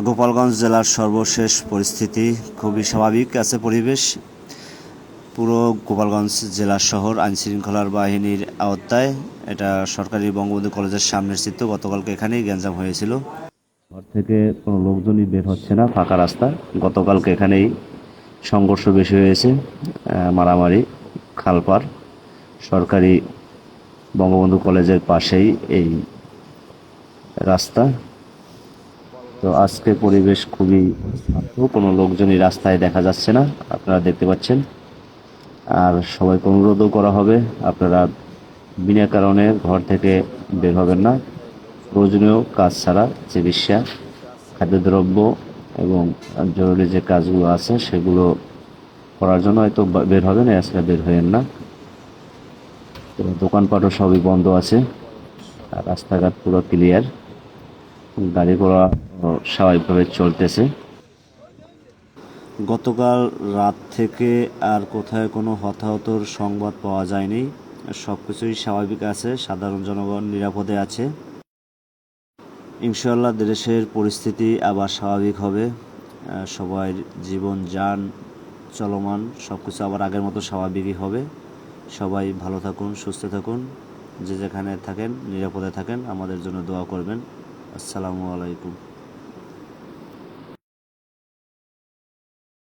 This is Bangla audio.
গোপালগঞ্জ জেলার সর্বশেষ পরিস্থিতি খুবই স্বাভাবিক আছে পরিবেশ। পুরো গোপালগঞ্জ জেলা শহর আইনশৃঙ্খলার বাহিনীর আওতায়। এটা সরকারি বঙ্গবন্ধু কলেজের সামনের চিত্র, গতকালকে এখানেই গ্যাঞ্জাম হয়েছিল। ঘর থেকে কোনো লোকজনই বের হচ্ছে না, ফাঁকা রাস্তা। গতকালকে এখানেই সংঘর্ষ বেশি হয়েছে মারামারি খালপার সরকারি বঙ্গবন্ধু কলেজের পাশেই এই রাস্তা। তো আজকে পরিবেশ খুবই কোনো লোকজনই রাস্তায় দেখা যাচ্ছে না, আপনারা দেখতে পাচ্ছেন। আর সবাইকে অনুরোধও করা হবে, আপনারা বিনা কারণে ঘর থেকে বের হবেন না। প্রয়োজনীয় কাজ ছাড়া চিকিৎসা, খাদ্যদ্রব্য এবং জরুরি যে কাজগুলো আছে সেগুলো করার জন্য হয়তো বের হবেন এছাড়া বের হবেন না। দোকানপাটও সবই বন্ধ আছে, আর রাস্তাঘাট পুরো ক্লিয়ার গাড়ি ঘোড়া স্বাভাবিকভাবে চলতেছে। গতকাল রাত থেকে আর কোথায় কোনো হতাহতর সংবাদ পাওয়া যায়নি। সব কিছুই স্বাভাবিক আছে, সাধারণ জনগণ নিরাপদে আছে। ইনশাল্লাহ দেশের পরিস্থিতি আবার স্বাভাবিক হবে। সবাই জীবন যান, চলমান সব কিছু আবার আগের মতো স্বাভাবিকই হবে। সবাই ভালো থাকুন, সুস্থ থাকুন। যে যেখানে থাকেন, নিরাপদে থাকেন, আমাদের জন্য দোয়া করবেন। আসসালামু আলাইকুম।